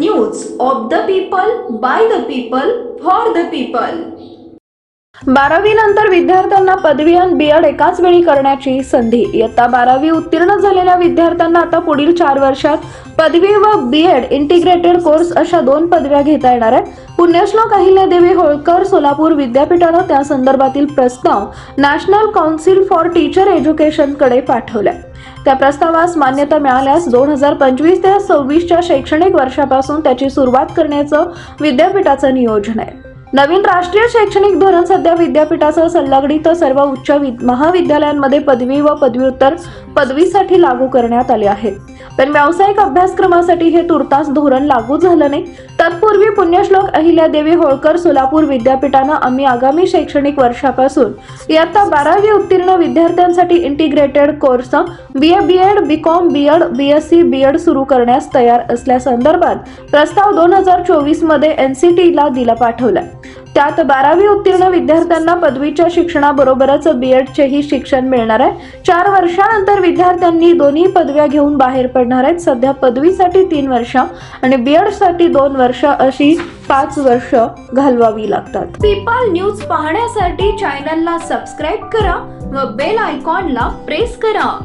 News of the people by the people for the people बारावी नंतर विद्यार्थ्यांना पदवी आणि बी एड एकाच वेळी करण्याची संधी. इयत्ता बारावी उत्तीर्ण झालेल्या विद्यार्थ्यांना आता पुढील चार वर्षात पदवी व बी एड इंटिग्रेटेड कोर्स अशा दोन पदव्या घेता येणार आहेत. पुण्यश्लोक अहिल्यादेवी होळकर सोलापूर विद्यापीठानं त्या संदर्भातील प्रस्ताव नॅशनल काउन्सिल फॉर टीचर एज्युकेशनकडे पाठवलाय. त्या प्रस्तावास मान्यता मिळाल्यास दोन हजार पंचवीस ते सव्वीसच्या शैक्षणिक वर्षापासून त्याची सुरुवात करण्याचं विद्यापीठाचं नियोजन आहे. नवीन राष्ट्रीय शैक्षणिक धोरण सध्या विद्यापीठासह संलग्नित सर्व उच्च वि- महाविद्यालयांमध्ये पदवी व पदव्युत्तर पदवीसाठी लागू करण्यात आले आहे पण व्यावसायिक अभ्यासक्रमासाठी हे तुर्तास धोरण लागू झालं नाही. तत्पूर्वी पुण्यश्लोक अहिल्यादेवी होळकर सोलापूर विद्यापीठानं आम्ही आगामी शैक्षणिक वर्षापासून इयत्ता बारावी उत्तीर्ण विद्यार्थ्यांसाठी integrated course B A B Ed B Com B Ed B S C B Ed सुरू करण्यास तयार असल्यासंदर्भात प्रस्ताव दोन हजार चोवीसमध्ये एन सी टीला दिला पाठवला त्यात बारावी उत्तीर्ण विद्यार्थ्यांना पदवीच्या शिक्षणाबरोबरच बी एडचेही शिक्षण मिळणार आहे. चार वर्षानंतर विद्यार्थ्यांनी दोन्ही पदव्या घेऊन बाहेर पडणार आहेत. सध्या पदवीसाठी तीन वर्ष आणि बी साठी दोन वर्ष अशी पाच वर्ष घालवावी लागतात. पीपल न्यूज पाहण्यासाठी चॅनलला सबस्क्राईब करा व बेल आयकॉनला प्रेस करा.